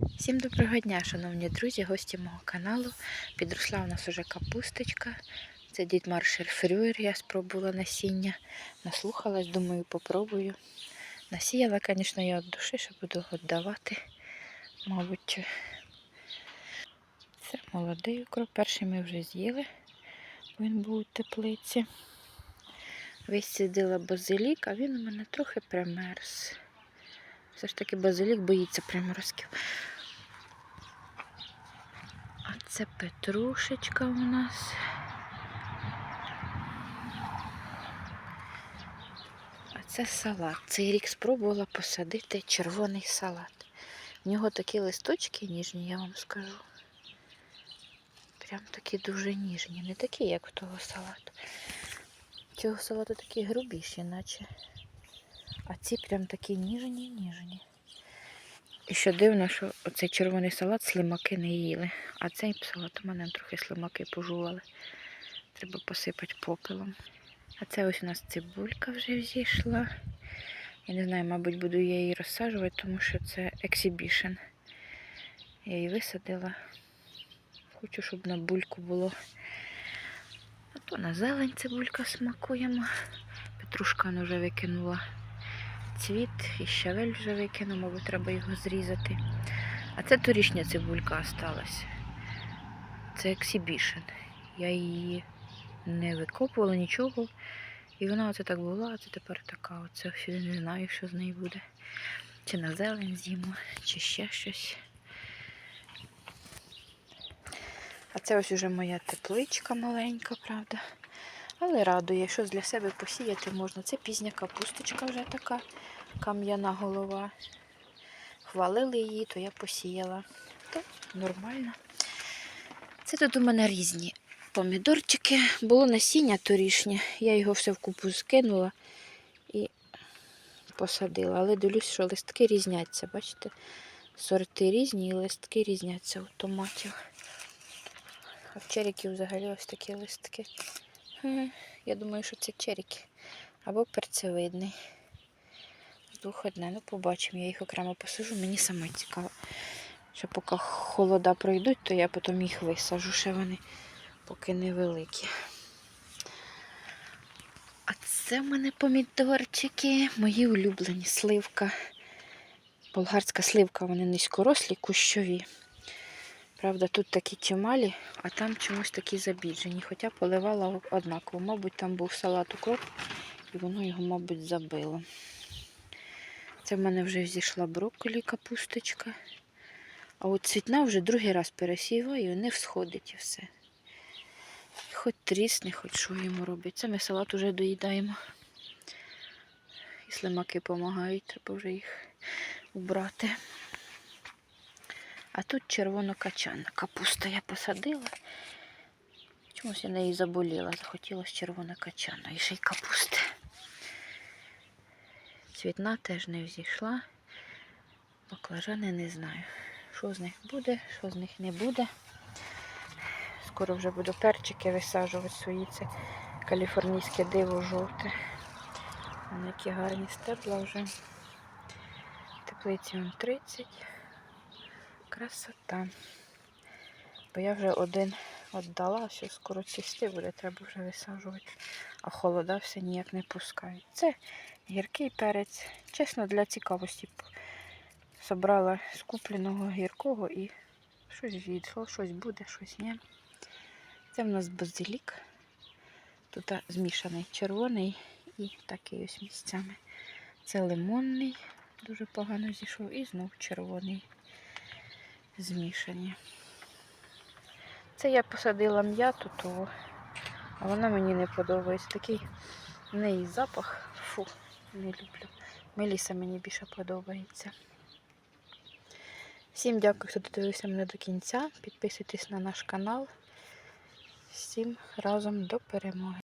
Всім доброго дня, шановні друзі, гості мого каналу. Підросла у нас уже капусточка. Це дід Маршер Фрюєр. Я спробувала насіння. Наслухалась, думаю, попробую. Насіяла, звісно, я від душі, що буду віддавати. Мабуть, це молодий укроп. Перший ми вже з'їли. Він був у теплиці. Висідила базилік, а він у мене трохи примерз. Все ж таки базилік боїться приморозків. А це петрушечка у нас. А це салат. Цей рік спробувала посадити червоний салат. В нього такі листочки ніжні, я вам скажу. Прям такі дуже ніжні, не такі, як в того салату. Цього салату такі грубіші, наче. А ці прям такі ніжні, ніжні. І що дивно, що оцей червоний салат слимаки не їли. А цей салат у мене трохи слимаки пожували. Треба посипати попелом. А це ось у нас цибулька вже взійшла. Я не знаю, мабуть, буду я її розсаджувати, тому що це ексібішн. Я її висадила. Хочу, щоб на бульку було. А то на зелень цибулька смакуємо. Петрушка вже викинула цвіт і щавель вже викинув, мабуть, треба його зрізати. А це торішня цибулька осталась. Це ексібішн. Я її не викопувала нічого. І вона оце так була, а це тепер така. Оце не знаю, що з нею буде. Чи на зелень з'їмо, чи ще щось. А це ось уже моя тепличка маленька, правда. Але радує, що для себе посіяти можна. Це пізня капусточка вже така, кам'яна голова. Хвалили її, то я посіяла. То нормально. Це тут у мене різні помідорчики. Було насіння торішнє. Я його все вкупу скинула і посадила. Але дивлюсь, що листки різняться. Бачите? Сорти різні і листки різняться у томатів. А в черіків взагалі ось такі листки. Я думаю, що це черіки. Або перцевидний. З двох одне. Ну, побачимо. Я їх окремо посажу. Мені саме цікаво. Що поки холода пройдуть, то я потім їх висажу. Ще вони поки невеликі. А це в мене помідорчики, мої улюблені сливка. Болгарська сливка, вони низькорослі, кущові. Правда, тут такі чималі, а там чомусь такі забіджені. Хоча поливала однаково. Мабуть, там був салат укроп, і воно його, мабуть, забило. Це в мене вже взійшла брокколі, капусточка. А от цвітна вже другий раз пересіваю, не всходить і все. Хоч трісне, хоч що йому робить. Це ми салат вже доїдаємо. І слимаки допомагають, треба вже їх убрати. А тут червонокачана капуста я посадила. Чомусь я неї заболіла, захотілося червонокачана. і ще й капусти. Цвітна теж не взійшла. Баклажани не знаю, що з них буде, що з них не буде. Скоро вже буду перчики висаджувати свої. Це каліфорнійське диво жовте. Вони які гарні стебла вже. Теплиці вон 30. Красота. Бо я вже один віддала, що скоро цвісти буде, треба вже висаджувати. А холода все ніяк не пускають. Це гіркий перець. Чесно, для цікавості собрала з купленого гіркого і щось відійшло, щось буде, щось ні. Це в нас базилік. Тут змішаний червоний і такий ось місцями. Це лимонний, дуже погано зійшов, і знов червоний змішані. Це я посадила м'яту, то а вона мені не подобається. Такий в неї запах. Фу, не люблю. Меліса мені більше подобається. Всім дякую, хто додивився мене до кінця. Підписуйтесь на наш канал. Всім разом до перемоги.